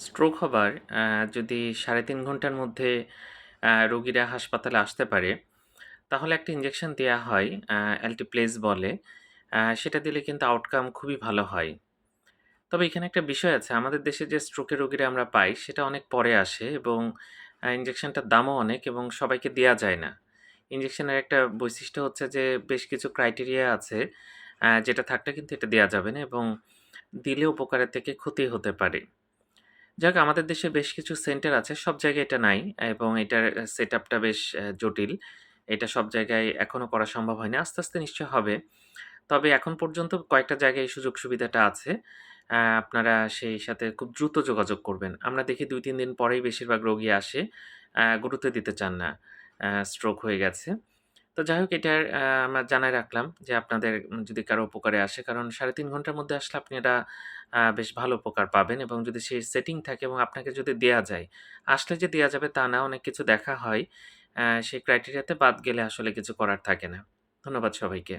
Stroke হবার যদি সাড়ে তিন ঘণ্টার মধ্যে রোগীরা হাসপাতালে আসতে পারে, তাহলে একটা ইনজেকশন দেওয়া হয় আ অ্যাল্টিপ্লেজ বলে। সেটা দিলে কিন্তু আউটকাম খুবই ভালো হয়। তবে এখানে একটা বিষয় আছে, আমাদের দেশে যে স্ট্রোকের রোগীরা আমরা পাই সেটা অনেক পরে আসে এবং আ ইনজেকশনটার দামও অনেক এবং সবাইকে দেওয়া যায় না। ইনজেকশনের একটা বৈশিষ্ট্য হচ্ছে যে বেশ কিছু ক্রাইটেরিয়া আছে যেটা থাকলে কিন্তু এটা দেওয়া যাবে না এবং দিলে উপকারের থেকে ক্ষতি হতে পারে। যাক আমাদের দেশে বেশ কিছু সেন্টার আছে। সব জায়গায় এটা নাই এবং এটার সেট সেটআপটা বেশ জটিল। এটা সব জায়গায় এখনও করা সম্ভব হয়নি। আস্তে, আস্তে নিশ্চয় হবে। তবে এখন পর্যন্ত কয়েকটা জায়গায় এই সুযোগ সুবিধাটা আছে। আপনারা সেই সাথে খুব দ্রুত যোগাযোগ করবেন। আমরা দেখি ২-৩ দিন পরেই বেশিরভাগ রোগী আসে। গুরুত্ব দিতে চান না। স্ট্রোক হয়ে গেছে। তো যাই হোক এটা আমরা জানাই রাখলাম যে আপনাদের যদি কারও উপকারে আসে। কারণ ৩.৫ ঘণ্টার মধ্যে আসলে আপনি এটা বেশ ভালো উপকার পাবেন এবং যদি সেই সেটিং থাকে এবং আপনাকে যদি দেওয়া যায়। আসলে যে দেওয়া যাবে তা না, অনেক কিছু দেখা হয়। সেই ক্রাইটেরিয়াতে বাদ গেলে আসলে কিছু করার থাকে না। ধন্যবাদ সবাইকে।